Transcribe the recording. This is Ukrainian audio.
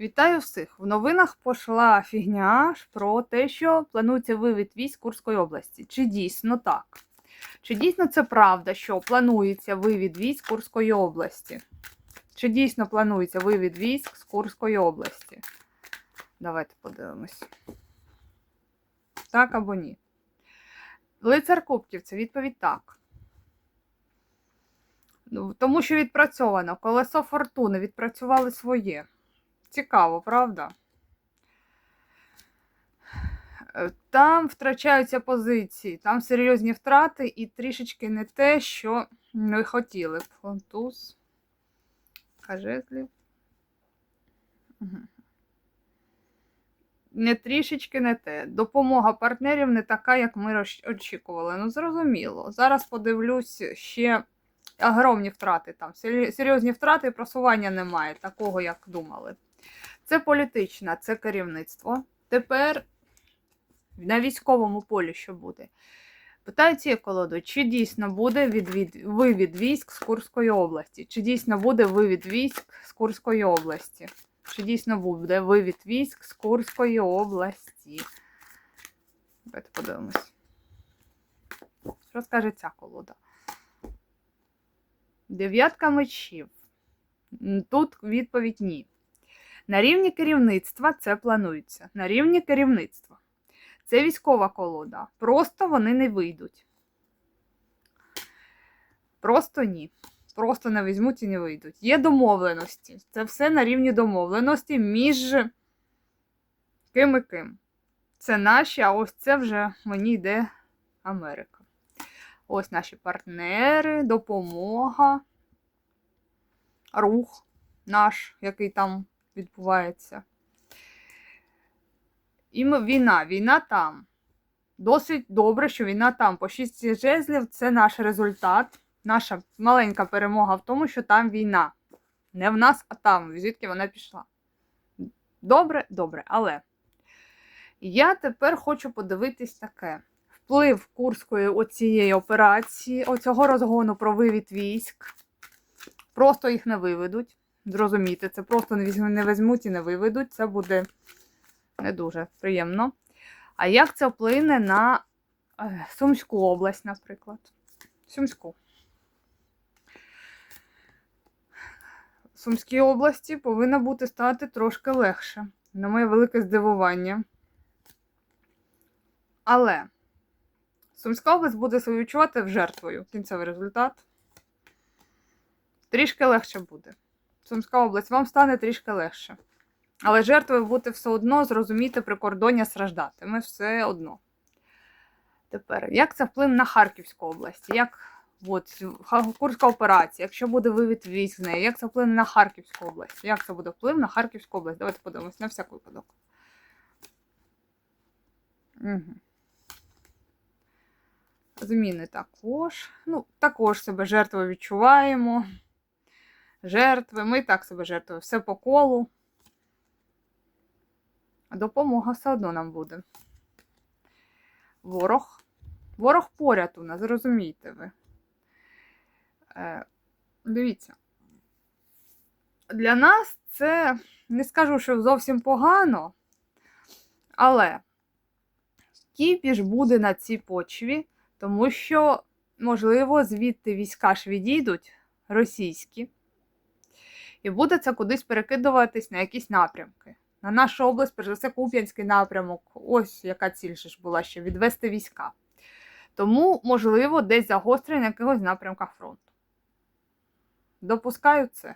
Вітаю всіх! В новинах пошла фігня про те, що планується вивід військ Курської області. Чи дійсно так? Чи дійсно це правда, що планується вивід військ Курської області? Чи дійсно планується вивід військ з Курської області? Давайте подивимось. Так або ні. Лицар Кубків це відповідь так. Ну, Тому що відпрацьовано. Колесо фортуни відпрацювали своє. Цікаво, правда? Е, Там втрачаються позиції, там серйозні втрати і трішечки не те, що ми хотіли. Фонтуз. Кажезлів. Не трішечки не те. Допомога партнерів не така, як ми очікували. Ну, зрозуміло. Зараз подивлюсь ще огромні втрати там. Серйозні втрати, просування немає, такого, як думали. Це політична, це керівництво. Тепер на військовому полі що буде? Питаю цією колодою, чи дійсно буде відвід... вивід військ з Курської області? Чи дійсно буде вивід військ з Курської області? Чи дійсно буде вивід військ з Курської області? Давайте подивимось. Що скаже ця колода? Дев'ятка мечів. Тут відповідь ні. На рівні керівництва це планується. На рівні керівництва. Це військова колода. Просто вони не вийдуть. Просто ні. Просто не візьмуть і не вийдуть. Є домовленості. Це все на рівні домовленості між ким і ким. Це наші, а ось це вже мені йде Америка. Ось наші партнери, допомога, рух наш, який там відбувається. І війна, війна там. Досить добре, що війна там. По 6 жезлів це наш результат. Наша маленька перемога в тому, що там війна. Не в нас, а там, звідки вона пішла. Добре, добре, але я тепер хочу подивитись таке. Вплив Курської оцієї операції, оцього розгону про вивід військ. Просто їх не виведуть. Зрозумійте, це просто не візьмуть, і не виведуть. Це буде не дуже приємно. А як це вплине на е, Сумську область, наприклад? Сумську. Сумській області повинно бути стати трошки легше. На моє велике здивування. Але Сумська область буде себе відчувати жертвою. Кінцевий результат. Трішки легше буде. Сумська область вам стане трішки легше. Але жертвою бути все одно, зрозуміти, прикордоння страждати. Ми все одно. Тепер, як це вплине на Харківську область? Як от, Курська операція, якщо буде вивід військ з неї, як це вплине на Харківську область? Як це буде вплив на Харківську область? Давайте подивимось на всяк випадок. Угу. Зміни також. Ну, також себе жертвою відчуваємо. Жертви, ми і так себе жертвуємо. Все по колу. Допомога все одно нам буде. Ворог. Ворог поряд у нас, зрозумійте ви. Е, дивіться. Для нас це не скажу, що зовсім погано, але кіпіш буде на цій почві, тому що, можливо, звідти війська ж відійдуть російські, і буде це кудись перекидуватись на якісь напрямки. На нашу область, перш за все, Куп'янський напрямок. Ось яка ціль ж була ще відвести війська. Тому, можливо, десь загострення на якихось напрямках фронту. Допускаю це.